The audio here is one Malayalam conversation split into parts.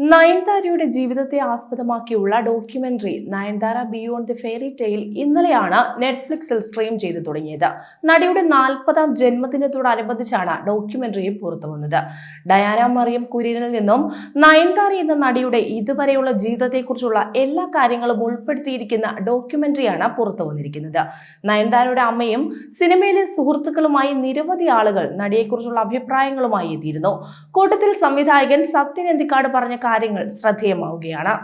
നയൻതാരയുടെ ജീവിതത്തെ ആസ്പദമാക്കിയുള്ള documentary Nayanthara beyond the fairy tale ഇന്നലെയാണ് നെറ്റ്ഫ്ലിക്സിൽ സ്ട്രീം ചെയ്തു തുടങ്ങിയത്. നടിയുടെ നാൽപ്പതാം ജന്മദിനത്തോടനുബന്ധിച്ചാണ് ഡോക്യുമെന്ററിയും പുറത്തുവന്നത് ഡയാന മറിയം കുര്യനിൽ നിന്നും നയൻതാര എന്ന നടിയുടെ ഇതുവരെയുള്ള ജീവിതത്തെക്കുറിച്ചുള്ള എല്ലാ കാര്യങ്ങളും ഉൾപ്പെടുത്തിയിരിക്കുന്ന ഡോക്യുമെന്ററിയാണ് പുറത്തു വന്നിരിക്കുന്നത്. നയൻതാരയുടെ അമ്മയും സിനിമയിലെ സുഹൃത്തുക്കളുമായി നിരവധി ആളുകൾ നടിയെക്കുറിച്ചുള്ള അഭിപ്രായങ്ങളുമായി എത്തിയിരുന്നു. കൂട്ടത്തിൽ സംവിധായകൻ സത്യൻ എന്തിക്കാട് പറഞ്ഞ കാര്യങ്ങൾ ശ്രദ്ധേയമാവുകയാണ്.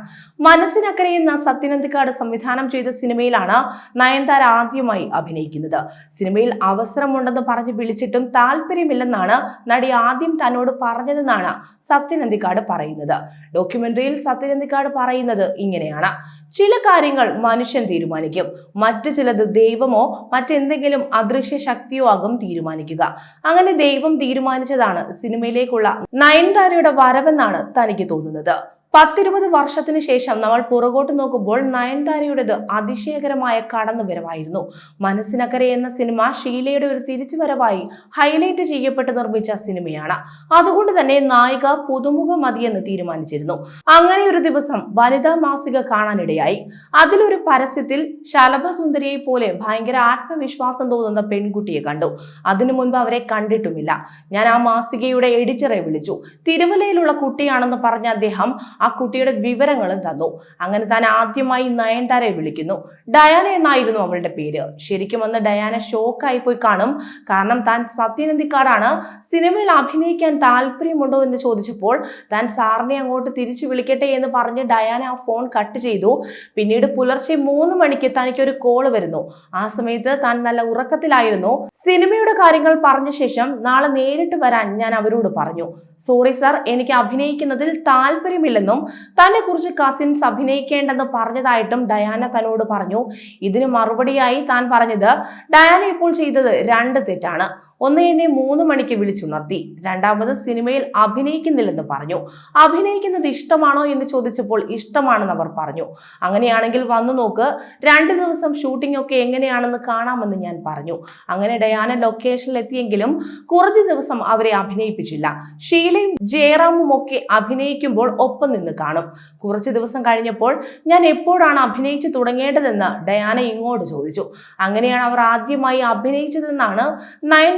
മനസ്സിനക്കരെ എന്ന സത്യനന്ദിക്കാട് സംവിധാനം ചെയ്ത സിനിമയിലാണ് നയൻതാര ആദ്യമായി അഭിനയിക്കുന്നത്. സിനിമയിൽ അവസരമുണ്ടെന്ന് പറഞ്ഞ് വിളിച്ചിട്ടും താല്പര്യമില്ലെന്നാണ് നടി ആദ്യം തന്നോട് പറഞ്ഞതെന്നാണ് സത്യനന്ദിക്കാട് പറയുന്നത്. ഡോക്യുമെന്ററിയിൽ സത്യനന്ദിക്കാട് പറയുന്നത് ഇങ്ങനെയാണ്. ചില കാര്യങ്ങൾ മനുഷ്യൻ തീരുമാനിക്കും. മറ്റു ചിലത് ദൈവമോ മറ്റെന്തെങ്കിലും അദൃശ്യ ശക്തിയോ ആകും തീരുമാനിക്കുക. അങ്ങനെ ദൈവം തീരുമാനിച്ചതാണ് സിനിമയിലേക്കുള്ള നയൻതാരയുടെ വരവെന്നാണ് തനിക്ക് തോന്നുന്നത്. 能的。പത്തിരുപത് വർഷത്തിന് ശേഷം നമ്മൾ പുറകോട്ട് നോക്കുമ്പോൾ നയൻതാരയുടേത് അതിശയകരമായ കടന്നുവരവായിരുന്നു. മനസ്സിനക്കരെ എന്ന സിനിമ ഷീലയുടെ ഒരു തിരിച്ചു വരവായി ഹൈലൈറ്റ് ചെയ്യപ്പെട്ട് നിർമ്മിച്ച സിനിമയാണ്. അതുകൊണ്ട് തന്നെ നായിക പുതുമുഖ മതിയെന്ന് തീരുമാനിച്ചിരുന്നു. അങ്ങനെ ഒരു ദിവസം വനിതാ മാസിക കാണാനിടയായി. അതിലൊരു പരസ്യത്തിൽ ശലഭസുന്ദരിയെ പോലെ ഭയങ്കര ആത്മവിശ്വാസം തോന്നുന്ന പെൺകുട്ടിയെ കണ്ടു. അതിനു മുൻപ് അവരെ കണ്ടിട്ടുമില്ല. ഞാൻ ആ മാസികയുടെ എഡിറ്ററെ വിളിച്ചു. തിരുവല്ലയിലുള്ള കുട്ടിയാണെന്ന് പറഞ്ഞ അദ്ദേഹം ആ കുട്ടിയുടെ വിവരങ്ങളും തന്നു. അങ്ങനെ താൻ ആദ്യമായി നയൻതാരയെ വിളിക്കുന്നു. ഡയാന എന്നായിരുന്നു അവളുടെ പേര്. ശരിക്കും അന്ന് ഡയാന ഷോക്കായി പോയി കാണും. കാരണം താൻ സത്യനന്ദിക്കാടാണ്. സിനിമയിൽ അഭിനയിക്കാൻ താല്പര്യമുണ്ടോ എന്ന് ചോദിച്ചപ്പോൾ താൻ സാറിനെ അങ്ങോട്ട് തിരിച്ചു വിളിക്കട്ടെ എന്ന് പറഞ്ഞ് ഡയാന ആ ഫോൺ കട്ട് ചെയ്തു. പിന്നീട് പുലർച്ചെ മൂന്ന് മണിക്ക് തനിക്കൊരു കോൾ വരുന്നു. ആ സമയത്ത് താൻ നല്ല ഉറക്കത്തിലായിരുന്നു. സിനിമയുടെ കാര്യങ്ങൾ പറഞ്ഞ ശേഷം നാളെ നേരിട്ട് വരാൻ ഞാൻ അവരോട് പറഞ്ഞു. സോറി സാർ എനിക്ക് അഭിനയിക്കുന്നതിൽ താല്പര്യമില്ലെന്നും തന്നെ കുറിച്ച് കസിൻസ് അഭിനയിക്കേണ്ടെന്ന് പറഞ്ഞതായിട്ടും ഡയാന തന്നോട് പറഞ്ഞു. ഇതിന് മറുപടിയായി താൻ പറഞ്ഞത് ഡയാന ഇപ്പോൾ ചെയ്തത് രണ്ട് തെറ്റാണ്. ഒന്ന് എന്നെ മൂന്ന് മണിക്ക് വിളിച്ചുണർത്തി രണ്ടാമത് സിനിമയിൽ അഭിനയിക്കുന്നില്ലെന്ന് പറഞ്ഞു. അഭിനയിക്കുന്നത് ഇഷ്ടമാണോ എന്ന് ചോദിച്ചപ്പോൾ ഇഷ്ടമാണെന്ന് അവർ പറഞ്ഞു. അങ്ങനെയാണെങ്കിൽ വന്നു നോക്ക്. രണ്ട് ദിവസം ഷൂട്ടിംഗ് ഒക്കെ എങ്ങനെയാണെന്ന് കാണാമെന്ന് ഞാൻ പറഞ്ഞു. അങ്ങനെ ഡയാന ലൊക്കേഷനിൽ എത്തിയെങ്കിലും കുറച്ച് ദിവസം അവരെ അഭിനയിപ്പിച്ചില്ല. ഷീലയും ജയറാമും ഒക്കെ അഭിനയിക്കുമ്പോൾ ഒപ്പം നിന്ന് കാണും. കുറച്ച് ദിവസം കഴിഞ്ഞപ്പോൾ ഞാൻ എപ്പോഴാണ് അഭിനയിച്ചു തുടങ്ങേണ്ടതെന്ന് ഡയാന ഇങ്ങോട്ട് ചോദിച്ചു. അങ്ങനെയാണ് അവർ ആദ്യമായി അഭിനയിച്ചതെന്നാണ്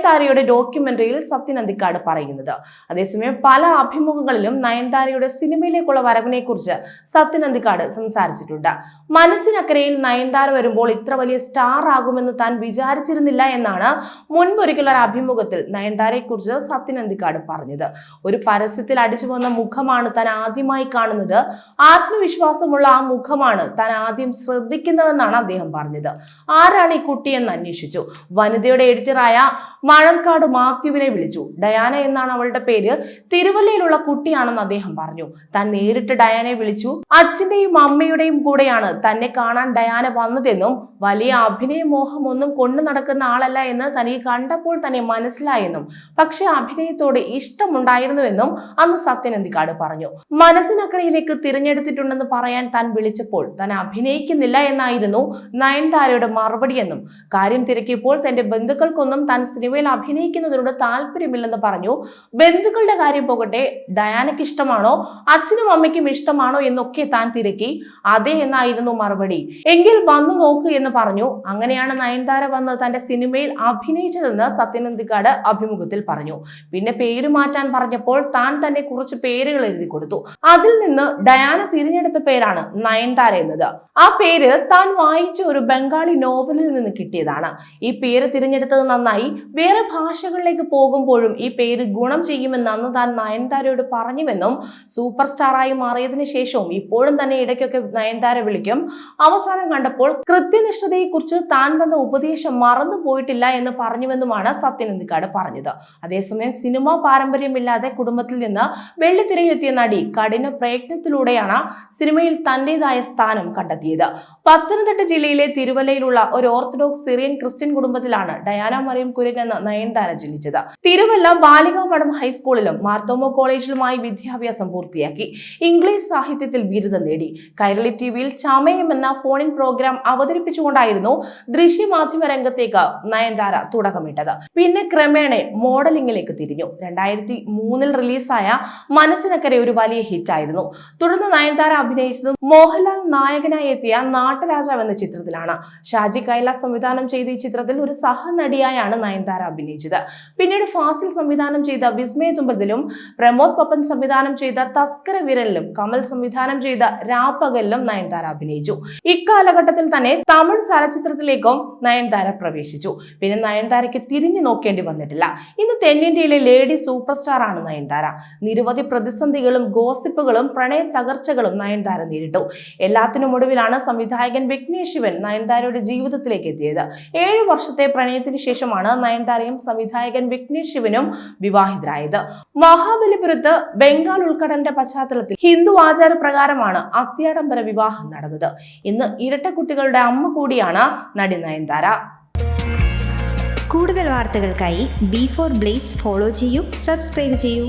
നയൻതാരയുടെ ഡോക്യുമെന്ററിയിൽ സത്യനന്ദിക്കാട് പറയുന്നത്. അതേസമയം പല അഭിമുഖങ്ങളിലും നയൻതാരയുടെ സിനിമയിലേക്കുള്ള വരവിനെ കുറിച്ച് സത്യനന്ദിക്കാട് സംസാരിച്ചിട്ടുണ്ട്. മനസ്സിനക്കരയിൽ നയൻതാര വരുമ്പോൾ ഇത്ര വലിയ സ്റ്റാർ ആകുമെന്ന് താൻ വിചാരിച്ചിരുന്നില്ല എന്നാണ് മുൻപൊരിക്കൽ ഒരു അഭിമുഖത്തിൽ നയൻതാരയെ കുറിച്ച് സത്യനന്ദിക്കാട് പറഞ്ഞത്. ഒരു പരസ്യത്തിൽ അടിച്ചു വന്ന മുഖമാണ് താൻ ആദ്യമായി കാണുന്നത്. ആത്മവിശ്വാസമുള്ള ആ മുഖമാണ് താൻ ആദ്യം ശ്രദ്ധിക്കുന്നതെന്നാണ് അദ്ദേഹം പറഞ്ഞത്. ആരാണ് ഈ കുട്ടിയെന്ന് അന്വേഷിച്ചു. വനിതയുടെ എഡിറ്ററായ മണർക്കാട് മാത്യുവിനെ വിളിച്ചു. ഡയാന എന്നാണ് അവളുടെ പേര്. തിരുവല്ലയിലുള്ള കുട്ടിയാണെന്ന് അദ്ദേഹം പറഞ്ഞു. താൻ നേരിട്ട് ഡയാനെ വിളിച്ചു. അച്ഛന്റെയും അമ്മയുടെയും കൂടെയാണ് തന്നെ കാണാൻ ഡയാന വന്നതെന്നും വലിയ അഭിനയ മോഹം ഒന്നും കൊണ്ടു നടക്കുന്ന ആളല്ല എന്ന് തനിക്ക് കണ്ടപ്പോൾ തന്നെ മനസ്സിലായെന്നും പക്ഷെ അഭിനയത്തോട് ഇഷ്ടമുണ്ടായിരുന്നുവെന്നും അന്ന് സത്യനന്ദിക്കാട് പറഞ്ഞു. മനസ്സിനക്കരയിലേക്ക് തിരഞ്ഞെടുത്തിട്ടുണ്ടെന്ന് പറയാൻ താൻ വിളിച്ചപ്പോൾ താൻ അഭിനയിക്കുന്നില്ല എന്നായിരുന്നു നയൻതാരയുടെ മറുപടിയെന്നും കാര്യം തിരക്കിയപ്പോൾ തന്റെ ബന്ധുക്കൾക്കൊന്നും താൻ സിനിമയിൽ അഭിനയിക്കുന്നതിനോട് താല്പര്യമില്ലെന്ന് പറഞ്ഞു. ബന്ധുക്കളുടെ കാര്യം പോകട്ടെ ഡയാനയ്ക്ക് ഇഷ്ടമാണോ അച്ഛനും അമ്മയ്ക്കും ഇഷ്ടമാണോ എന്നൊക്കെ താൻ തിരക്കി. അതെ എന്നായിരുന്നു മറുപടി. എങ്കിൽ വന്നു നോക്ക് എന്ന് പറഞ്ഞു. അങ്ങനെയാണ് നയൻതാര വന്ന് തന്റെ സിനിമയിൽ അഭിനയിച്ചതെന്ന് സത്യനന്ദിക്കാട് അഭിമുഖത്തിൽ പറഞ്ഞു. പിന്നെ പേര് മാറ്റാൻ പറഞ്ഞപ്പോൾ താൻ തന്നെ കുറച്ച് പേരുകൾ എഴുതി കൊടുത്തു. അതിൽ നിന്ന് ഡയാന തിരഞ്ഞെടുത്ത പേരാണ് നയൻതാര എന്നത്. ആ പേര് താൻ വായിച്ച ഒരു ബംഗാളി നോവലിൽ നിന്ന് കിട്ടിയതാണ്. ഈ പേര് തിരഞ്ഞെടുത്തത് നന്നായി. വേറെ ഭാഷകളിലേക്ക് പോകുമ്പോഴും ഈ പേര് ഗുണം ചെയ്യുമെന്ന് അന്ന് താൻ നയൻതാരയോട് പറഞ്ഞുവെന്നും സൂപ്പർ സ്റ്റാറായി മാറിയതിനു ശേഷവും ഇപ്പോഴും തന്നെ ഇടയ്ക്കൊക്കെ നയൻതാര വിളിക്കും. അവസാനം കണ്ടപ്പോൾ കൃത്യനിഷ്ഠതയെക്കുറിച്ച് താൻ തന്ന ഉപദേശം മറന്നു പോയിട്ടില്ല എന്ന് പറഞ്ഞുവെന്നുമാണ് സത്യനന്ദിക്കാട് പറഞ്ഞത്. അതേസമയം സിനിമാ പാരമ്പര്യമില്ലാതെ കുടുംബത്തിൽ നിന്ന് വെള്ളിത്തിരയിലെത്തിയ നടി കഠിന പ്രയത്നത്തിലൂടെയാണ് സിനിമയിൽ തന്റേതായ സ്ഥാനം കണ്ടെത്തിയത്. പത്തനംതിട്ട ജില്ലയിലെ തിരുവല്ലയിലുള്ള ഒരു ഓർത്തഡോക്സ് സിറിയൻ ക്രിസ്ത്യൻ കുടുംബത്തിലാണ് ഡയാന മറിയം കുര്യൻ എന്ന നയൻതാര ജനിച്ചത്. തിരുവല്ല ബാലികാമഠം ഹൈസ്കൂളിലും മാർത്തോമോ കോളേജിലുമായി വിദ്യാഭ്യാസം പൂർത്തിയാക്കി. ഇംഗ്ലീഷ് സാഹിത്യത്തിൽ ബിരുദം നേടി. കൈരളി ടി വിയിൽ ചമയം എന്ന ഫോണിൻ പ്രോഗ്രാം അവതരിപ്പിച്ചുകൊണ്ടായിരുന്നു ദൃശ്യമാധ്യമ രംഗത്തേക്ക് നയൻതാര തുടക്കമിട്ടത്. പിന്നെ ക്രമേണ മോഡലിംഗിലേക്ക് തിരിഞ്ഞു. രണ്ടായിരത്തി മൂന്നിൽ റിലീസായ മനസ്സിനക്കരെ ഒരു വലിയ ഹിറ്റായിരുന്നു. തുടർന്ന് നയൻതാര അഭിനയിച്ചതും മോഹൻലാൽ നായകനായി എത്തിയ നാട്ടരാജാവ് എന്ന ചിത്രത്തിലാണ്. ഷാജി കൈലാസ് സംവിധാനം ചെയ്ത ഈ ചിത്രത്തിൽ ഒരു സഹനടിയായാണ് നയൻതാര അഭിനയിച്ചത്. പിന്നീട് ഫാസിൽ സംവിധാനം ചെയ്ത വിസ്മയ തുമ്പതിലും പ്രമോദ് പപ്പൻ സംവിധാനം ചെയ്ത തസ്കര വിരലിലും കമൽ സംവിധാനം ചെയ്ത രാപ്പകലിലും നയൻതാര അഭിനയിച്ചു. ഇക്കാലഘട്ടത്തിൽ തന്നെ തമിഴ് ചലച്ചിത്രത്തിലേക്കും നയൻതാര പ്രവേശിച്ചു. പിന്നെ നയൻതാരയ്ക്ക് തിരിഞ്ഞു നോക്കേണ്ടി വന്നിട്ടില്ല. ഇന്ന് തെന്നിന്ത്യയിലെ ലേഡി സൂപ്പർ സ്റ്റാർ ആണ് നയൻതാര. നിരവധി പ്രതിസന്ധികളും ഗോസിപ്പുകളും പ്രണയ തകർച്ചകളും നയൻതാര നേരിട്ടു. എല്ലാത്തിനും ഒടുവിലാണ് സംവിധായകൻ വിഘ്നേഷ് ശിവൻ നയൻതാരയുടെ ജീവിതത്തിലേക്ക് എത്തിയത്. ഏഴു വർഷത്തെ പ്രണയത്തിന് ശേഷമാണ് നയൻതാരയും സംവിധായകൻ വിഘ്നേഷ് ശിവനും വിവാഹിതരായത്. മഹാബലിപുരത്ത് ബംഗാൾ ഉൾക്കടലിന്റെ പശ്ചാത്തലത്തിൽ ഹിന്ദു ആചാരപ്രകാരമാണ് അത്യാഡംബര വിവാഹം നടന്നത്. ഇന്ന് ഇരട്ട കുട്ടികളുടെ അമ്മ കൂടിയാണ് നടി നയൻതാര. കൂടുതൽ വാർത്തകൾക്കായി ബി ഫോർ ബ്ലേസ് ഫോളോ ചെയ്യൂ സബ്സ്ക്രൈബ് ചെയ്യൂ.